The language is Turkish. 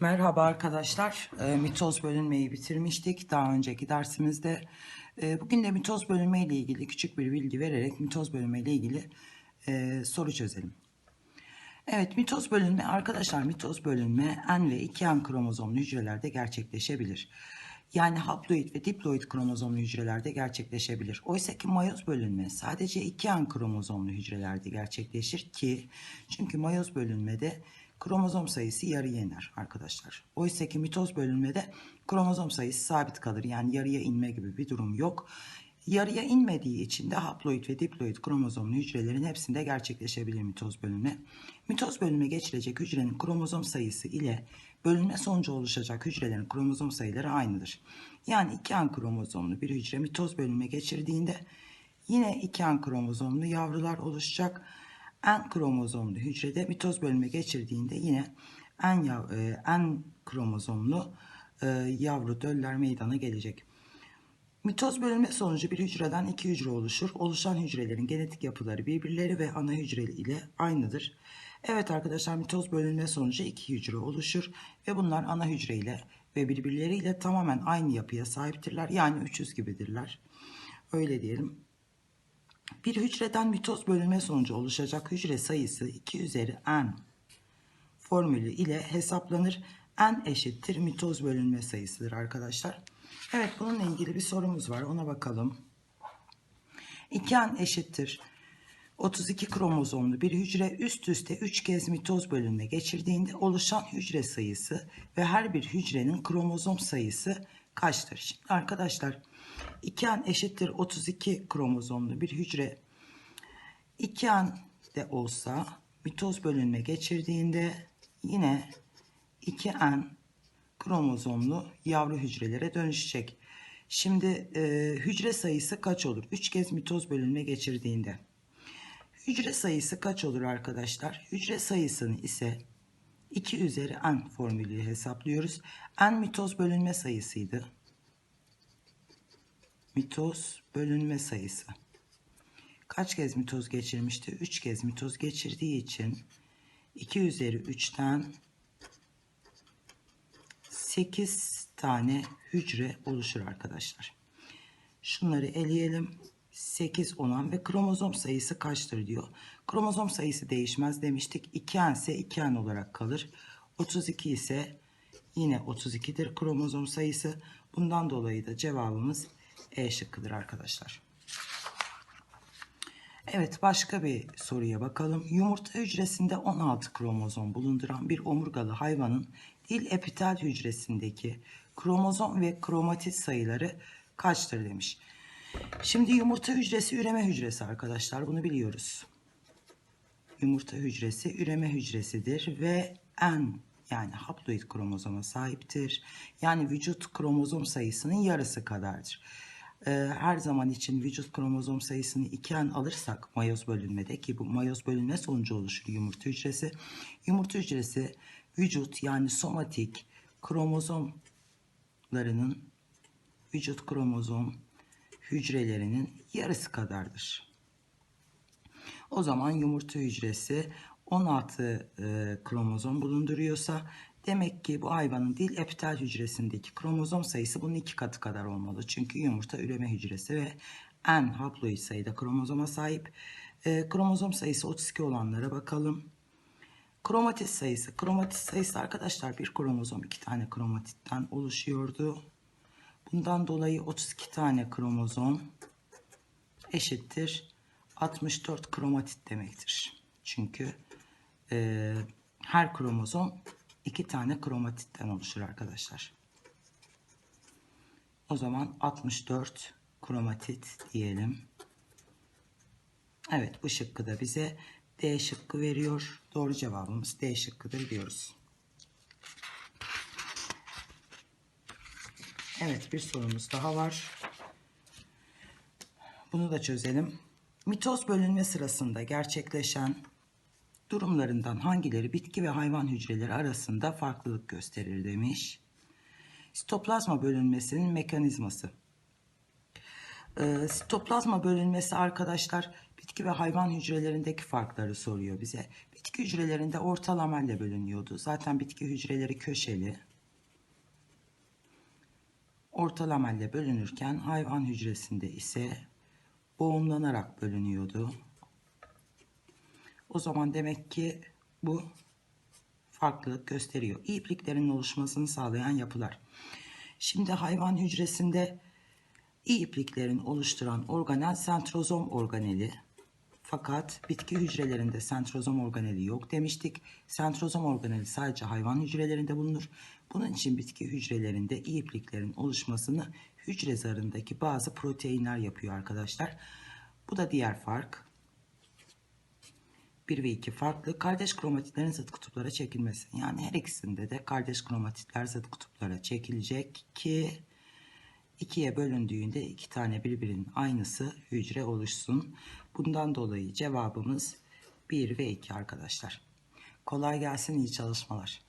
Merhaba arkadaşlar. E, mitoz bölünmeyi bitirmiştik daha önceki dersimizde. E, bugün de mitoz bölünme ile ilgili küçük bir bilgi vererek mitoz bölünme ile ilgili e, soru çözelim. Evet mitoz bölünme arkadaşlar mitoz bölünme N ve 2N kromozomlu hücrelerde gerçekleşebilir. Yani haploid ve diploid kromozomlu hücrelerde gerçekleşebilir. Oysa ki mayoz bölünme sadece 2N kromozomlu hücrelerde gerçekleşir ki çünkü mayoz bölünmede kromozom sayısı yarıya iner arkadaşlar. Oysa ki mitoz bölünmede kromozom sayısı sabit kalır. Yani yarıya inme gibi bir durum yok. Yarıya inmediği için de haploid ve diploid kromozomlu hücrelerin hepsinde gerçekleşebilir mitoz bölünme. Mitoz bölünme geçirecek hücrenin kromozom sayısı ile bölünme sonucu oluşacak hücrelerin kromozom sayıları aynıdır. Yani 2N kromozomlu bir hücre mitoz bölünme geçirdiğinde yine 2N kromozomlu yavrular oluşacak. N kromozomlu hücrede mitoz bölünme geçirdiğinde yine N, yav, e, N kromozomlu e, yavru döller meydana gelecek. Mitoz bölünme sonucu bir hücreden iki hücre oluşur. Oluşan hücrelerin genetik yapıları birbirleri ve ana hücre ile aynıdır. Evet arkadaşlar mitoz bölünme sonucu iki hücre oluşur ve bunlar ana hücre ile ve birbirleriyle tamamen aynı yapıya sahiptirler. Yani 300 gibidirler. Öyle diyelim. Bir hücreden mitoz bölünme sonucu oluşacak hücre sayısı 2 üzeri n formülü ile hesaplanır. n eşittir mitoz bölünme sayısıdır arkadaşlar. Evet bununla ilgili bir sorumuz var ona bakalım. 2n eşittir 32 kromozomlu bir hücre üst üste 3 kez mitoz bölünme geçirdiğinde oluşan hücre sayısı ve her bir hücrenin kromozom sayısı kaçtır? Şimdi arkadaşlar 2n eşittir 32 kromozomlu bir hücre 2n de olsa mitoz bölünme geçirdiğinde yine 2n kromozomlu yavru hücrelere dönüşecek. Şimdi e, hücre sayısı kaç olur? 3 kez mitoz bölünme geçirdiğinde. Hücre sayısı kaç olur arkadaşlar? Hücre sayısını ise 2 üzeri n formülüyle hesaplıyoruz. n mitoz bölünme sayısıydı. Mitoz bölünme sayısı. Kaç kez mitoz geçirmişti? 3 kez mitoz geçirdiği için 2 üzeri 3'ten 8 tane hücre oluşur arkadaşlar. Şunları eleyelim. 8 olan ve kromozom sayısı kaçtır diyor. Kromozom sayısı değişmez demiştik. 2n ise 2n olarak kalır. 32 ise yine 32'dir kromozom sayısı. Bundan dolayı da cevabımız E şıkkıdır arkadaşlar. Evet başka bir soruya bakalım. Yumurta hücresinde 16 kromozom bulunduran bir omurgalı hayvanın dil epitel hücresindeki kromozom ve kromatit sayıları kaçtır demiş. Şimdi yumurta hücresi üreme hücresi arkadaşlar bunu biliyoruz. Yumurta hücresi üreme hücresidir ve N yani haploid kromozoma sahiptir. Yani vücut kromozom sayısının yarısı kadardır. Ee, her zaman için vücut kromozom sayısını 2N alırsak mayoz bölünmede ki bu mayoz bölünme sonucu oluşur yumurta hücresi. Yumurta hücresi vücut yani somatik kromozomlarının vücut kromozom hücrelerinin yarısı kadardır. O zaman yumurta hücresi 16 e, kromozom bulunduruyorsa demek ki bu hayvanın dil epitel hücresindeki kromozom sayısı bunun iki katı kadar olmalı. Çünkü yumurta üreme hücresi ve N haploid sayıda kromozoma sahip. E, kromozom sayısı 32 olanlara bakalım. Kromatit sayısı. Kromatit sayısı arkadaşlar bir kromozom iki tane kromatitten oluşuyordu. Bundan dolayı 32 tane kromozom eşittir 64 kromatit demektir. Çünkü e, her kromozom iki tane kromatitten oluşur arkadaşlar. O zaman 64 kromatit diyelim. Evet bu şıkkı da bize D şıkkı veriyor. Doğru cevabımız D şıkkıdır diyoruz. Evet bir sorumuz daha var. Bunu da çözelim. Mitoz bölünme sırasında gerçekleşen durumlarından hangileri bitki ve hayvan hücreleri arasında farklılık gösterir demiş. Sitoplazma bölünmesinin mekanizması. Ee, sitoplazma bölünmesi arkadaşlar bitki ve hayvan hücrelerindeki farkları soruyor bize. Bitki hücrelerinde orta lamelle bölünüyordu. Zaten bitki hücreleri köşeli. Orta lamelle bölünürken hayvan hücresinde ise boğumlanarak bölünüyordu. O zaman demek ki bu farklılık gösteriyor. İpliklerin oluşmasını sağlayan yapılar. Şimdi hayvan hücresinde iyi ipliklerin oluşturan organel sentrozom organeli. Fakat bitki hücrelerinde sentrozom organeli yok demiştik. Sentrozom organeli sadece hayvan hücrelerinde bulunur. Bunun için bitki hücrelerinde iyi ipliklerin oluşmasını hücre zarındaki bazı proteinler yapıyor arkadaşlar. Bu da diğer fark. 1 ve 2 farklı kardeş kromatitlerin zıt kutuplara çekilmesi. Yani her ikisinde de kardeş kromatitler zıt kutuplara çekilecek ki ikiye bölündüğünde iki tane birbirinin aynısı hücre oluşsun. Bundan dolayı cevabımız 1 ve 2 arkadaşlar. Kolay gelsin iyi çalışmalar.